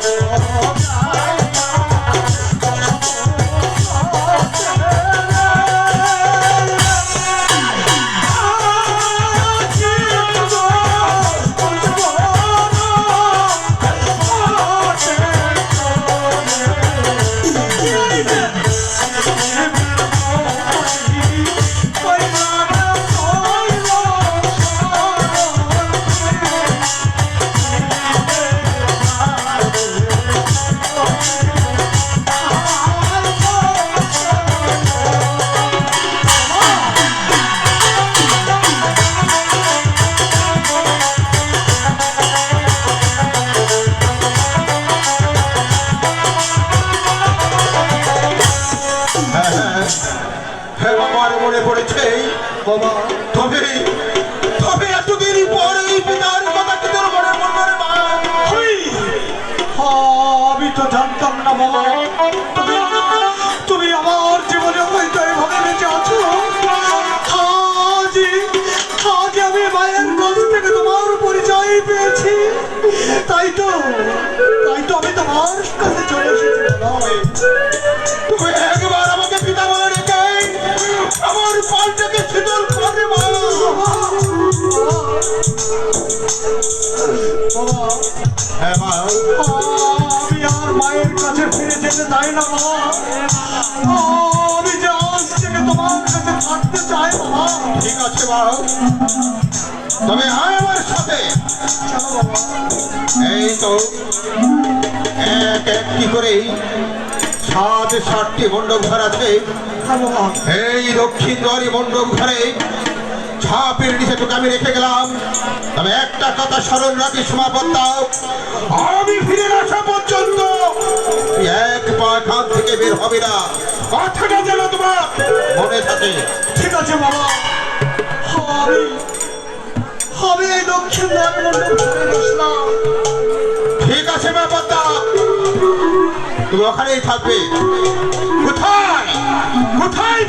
Oh, God. আমার মনে পড়েছে তবে তবে পরে পিতার কথা কি তোর মনে আমি তো জানতাম না, বাবা। তুমি আমার জীবনে আমি মায়ের তোমার পরিচয় পেয়েছি। তাই তো তাই তো আমি তোমার হ্যাঁ মা। আমি আর মায়ের কাছে ফিরে যেতে চাই না বাবা আমি যে আজ থেকে তোমার কাছে থাকতে চাই বাবা ঠিক আছে মা। তবে আয় আমার সাথে। এই তো এক একটি করেই সাত ষাটটি মণ্ডপ ঘর আছে। হ্যাঁ এই দক্ষিণ দ্বারি মণ্ডপ ঘরে ছাপের নিচে তোকে আমি রেখে গেলাম। তবে একটা কথা স্মরণ রাখি সমাপত্তা আমি ফিরে আসা পর্যন্ত। এক পা খান থেকে বের হবে না। কথাটা যেন তোমার মনে থাকে। ঠিক আছে বাবা। আমি আমি এই দক্ষিণ ঠিক আছে ব্যাপারটা তুমি ওখানেই থাকবে। কোথায়? কোথায়